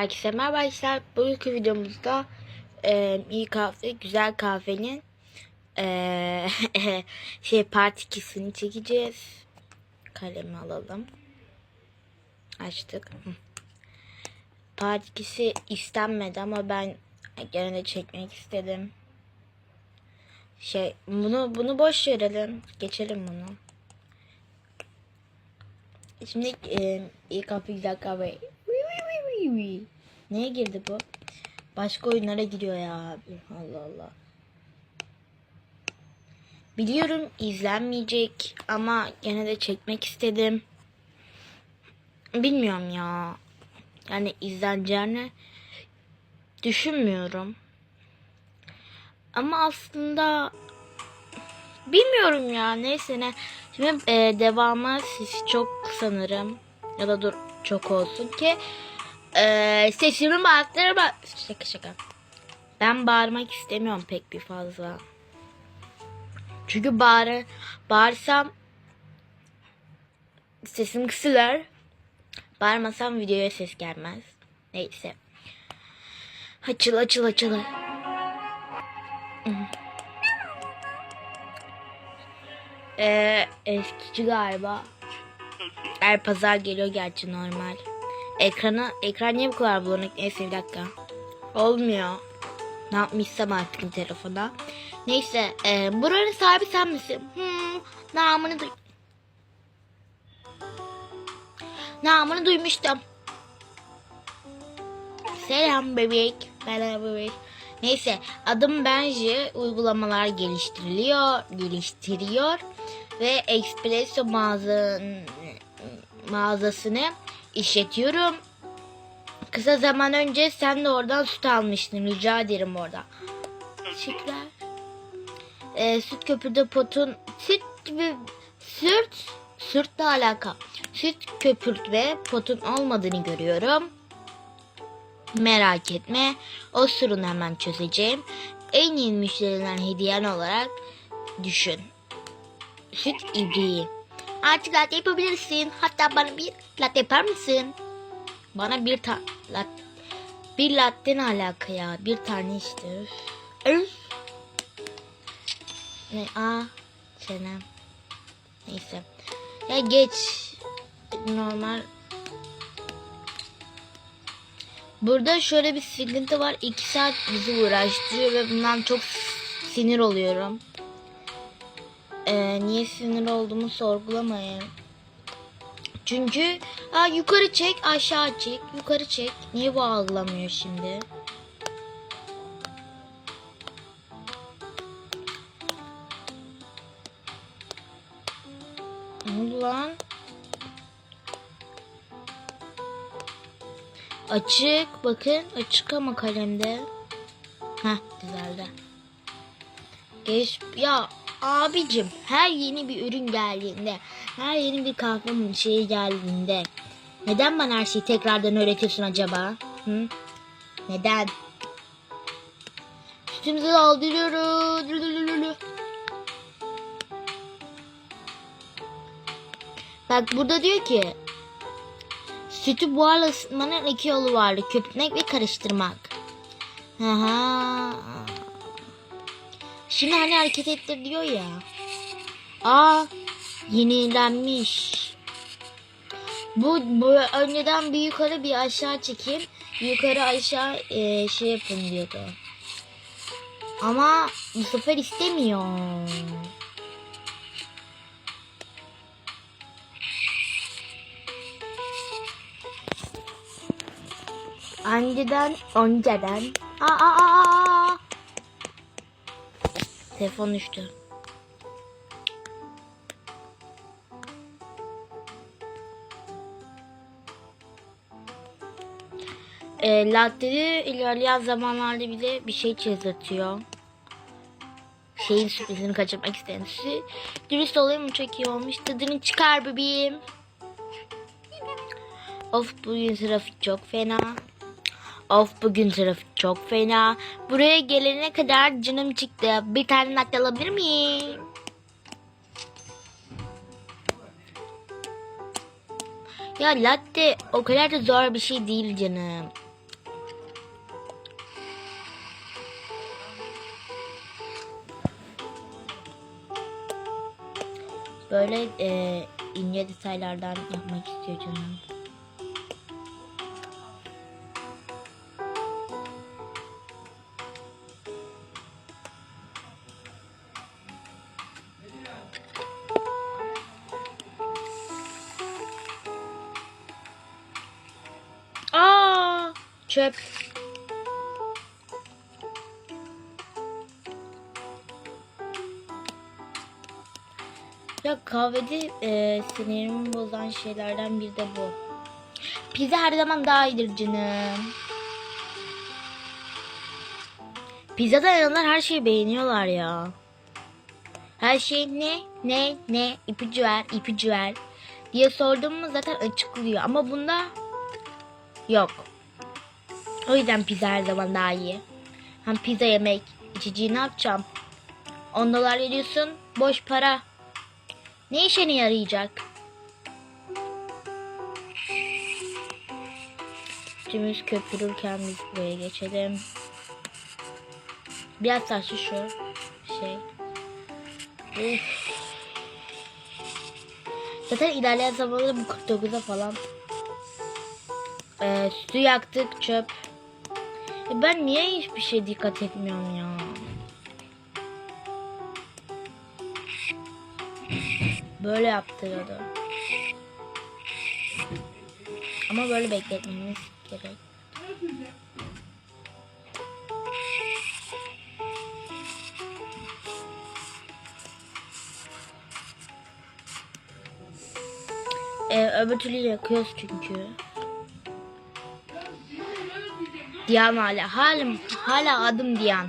Herkese merhaba arkadaşlar. Bugünkü videomuzda e, iyi kahve, güzel kahvenin e, şey part 2'sini çekeceğiz. Kalemi alalım. Açtık. Part 2'si istenmedi ama ben gene de çekmek istedim. Şey bunu bunu boş verelim. Geçelim bunu. Şimdi e, iyi kahve güzel kahve. Neye girdi bu? Başka oyunlara giriyor ya abi. Allah Allah. Biliyorum izlenmeyecek ama gene de çekmek istedim. Bilmiyorum ya. Yani izleneceğini düşünmüyorum. Ama aslında bilmiyorum ya neyse ne. Şimdi e, devamı siz çok sanırım ya da dur çok olsun ki e, sesimi bağırtırma. Şaka şaka. Ben bağırmak istemiyorum pek bir fazla. Çünkü bağır, bağırsam sesim kısılır. Bağırmasam videoya ses gelmez. Neyse. Açıl açıl açıl. Ee, eskici galiba. Er pazar geliyor gerçi normal. Ekranı, ekran niye bu kadar bulanık? Neyse bir dakika. Olmuyor. Ne yapmışsam artık telefona. Neyse e, buranın sahibi sen misin? Hmm, namını duy... Namını duymuştum. Selam bebek. Merhaba bebek. Neyse adım Benji. Uygulamalar geliştiriliyor, geliştiriyor ve Espresso mağaza, mağazasını işletiyorum. Kısa zaman önce sen de oradan süt almıştın. Rica ederim orada. Teşekkürler. Ee, süt köpürde potun süt gibi süt sürtle alaka. Süt köpürtme potun olmadığını görüyorum. Merak etme. O sorunu hemen çözeceğim. En iyi müşterilerden hediyen olarak düşün. Süt ibriği. Artık latte yapabilirsin. Hatta bana bir latte yapar mısın? Bana bir tane latte. Bir latte ne alaka ya? Bir tane işte. Ne? Aa. Çenem. Neyse. Ya geç. Normal Burada şöyle bir sıkıntı var. 2 saat bizi uğraştırıyor ve bundan çok sinir oluyorum. Ee, niye sinir olduğumu sorgulamayın. Çünkü aa, yukarı çek aşağı çek yukarı çek. Niye bu algılamıyor şimdi? Lan? Açık bakın açık ama kalemde. Heh düzeldi. Geç ya abicim her yeni bir ürün geldiğinde her yeni bir kahve şeyi geldiğinde neden bana her şeyi tekrardan öğretiyorsun acaba? Hı? Neden? Sütümüzü aldırıyoruz. Bak burada diyor ki Sütü buharla ısıtmanın iki yolu vardı. Köpürtmek ve karıştırmak. Aha. Şimdi hani hareket ettir diyor ya. Aa yenilenmiş. Bu, bu önceden bir yukarı bir aşağı çekin. Yukarı aşağı e, şey yapın diyordu. Ama bu sefer istemiyor. Önceden, önceden. Aa, aa, aa. Telefon düştü. E, latte'de ilerleyen zamanlarda bile bir şey çizdirtiyor. Şeyin sürprizini kaçırmak isteyen sizi. Dürüst olayım çok iyi olmuş. Tadını çıkar bebeğim. Of bugün trafik çok fena. Of bugün trafik çok fena. Buraya gelene kadar canım çıktı. Bir tane nakli alabilir miyim? Ya latte o kadar da zor bir şey değil canım. Böyle e, ince detaylardan yapmak istiyor canım. Çöp. Ya kahvede e, sinirimi bozan şeylerden biri de bu. Pizza her zaman daha iyidir canım. Pizzada yanlar her şeyi beğeniyorlar ya. Her şey ne, ne, ne, ipucu ver, ipucu ver diye sordum mu zaten açıklıyor. Ama bunda yok. O yüzden pizza her zaman daha iyi. Hem pizza yemek, içeceği ne yapacağım? 10 dolar veriyorsun, boş para. Ne işine yarayacak? Üstümüz köpürürken biz buraya geçelim. Biraz taşı şu şey. Uf. Zaten ilerleyen zamanlarda bu 49'a falan. Ee, su yaktık çöp. E ben niye hiçbir şey dikkat etmiyorum ya? Böyle yaptırıyordu. Ama böyle bekletmemiz gerek. Ee, öbür türlü yakıyoruz çünkü. Diyan hala. Halim, hala adım Diyan.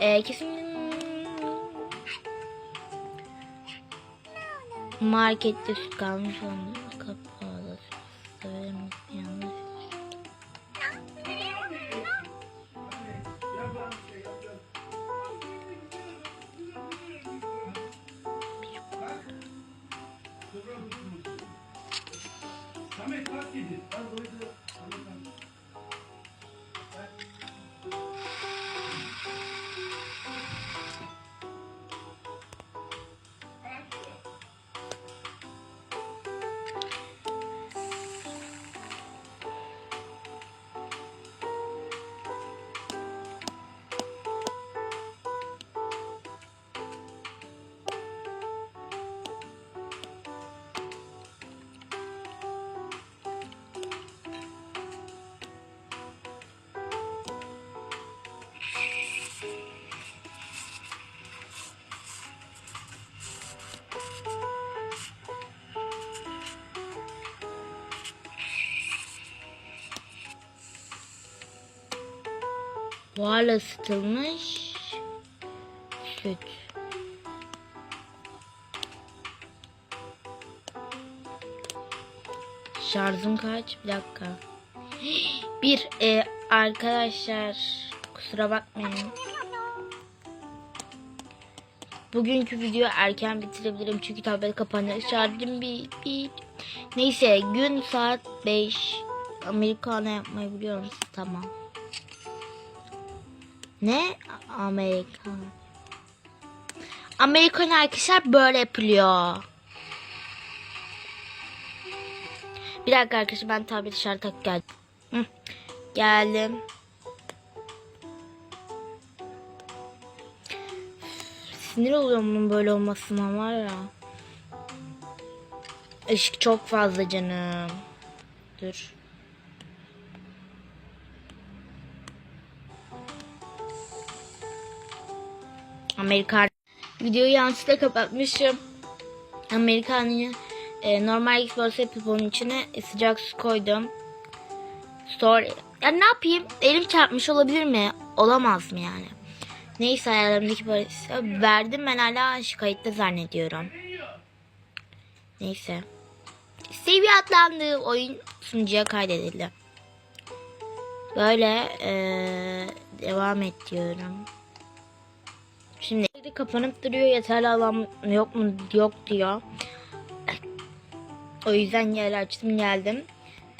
Ee, kesin markette süt kalmış onu kapalı. Söylemek yanlış. Buharla ısıtılmış süt. Şarjım kaç? Bir dakika. Bir e, arkadaşlar kusura bakmayın. Bugünkü video erken bitirebilirim çünkü tablet kapanıyor. Şarjım bir, bir. Neyse gün saat 5. Amerikana yapmayı biliyor musun? Tamam. Ne? Amerikan. Amerikan arkadaşlar böyle yapılıyor. Bir dakika arkadaşlar ben tableti şarj tak geldim. Geldim. Sinir oluyorum bunun böyle olmasına var ya. Işık çok fazla canım. Dur. Amerikan videoyu yanlışlıkla kapatmışım. Amerikan'ı e, normal Xbox onun içine sıcak su koydum. Store. Ya ne yapayım? Elim çarpmış olabilir mi? Olamaz mı yani? Neyse ayarlarımdaki parası verdim ben hala kayıtta zannediyorum. Neyse. Seviye atlandı. Oyun sunucuya kaydedildi. Böyle eee, devam et diyorum. Şimdi kapanıp duruyor yeterli alan yok mu yok diyor. O yüzden yer açtım geldim.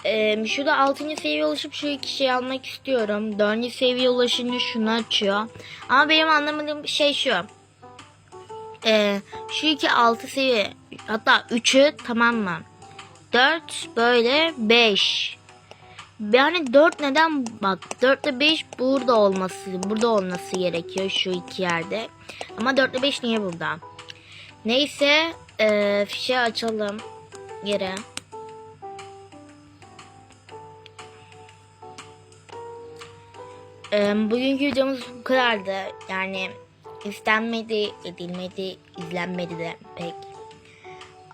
Ee, şurada 6. seviye ulaşıp şu iki şeyi almak istiyorum. 4. seviye ulaşınca şunu açıyor. Ama benim anlamadığım şey şu. e, şu iki 6 seviye hatta 3'ü tamam mı? 4 böyle 5. Yani 4 neden bak 4 ile 5 burada olması burada olması gerekiyor şu iki yerde. Ama 4 ile 5 niye burada? Neyse e, fişe açalım yere. E, bugünkü videomuz bu kadardı. Yani istenmedi, edilmedi, izlenmedi de pek.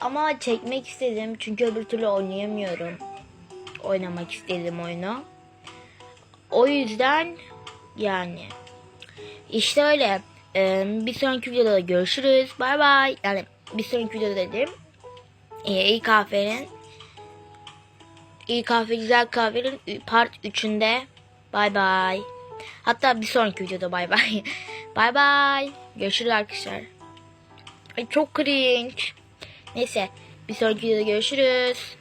Ama çekmek istedim çünkü öbür türlü oynayamıyorum. Oynamak istedim oyunu. O yüzden yani işte öyle. Ee, bir sonraki videoda görüşürüz. Bay bay. Yani bir sonraki videoda dedim. Ee, iyi kahvenin iyi kahve güzel kahvenin part 3'ünde bay bay. Hatta bir sonraki videoda bay bay. bay bay. Görüşürüz arkadaşlar. Ay çok cringe. Neyse bir sonraki videoda görüşürüz.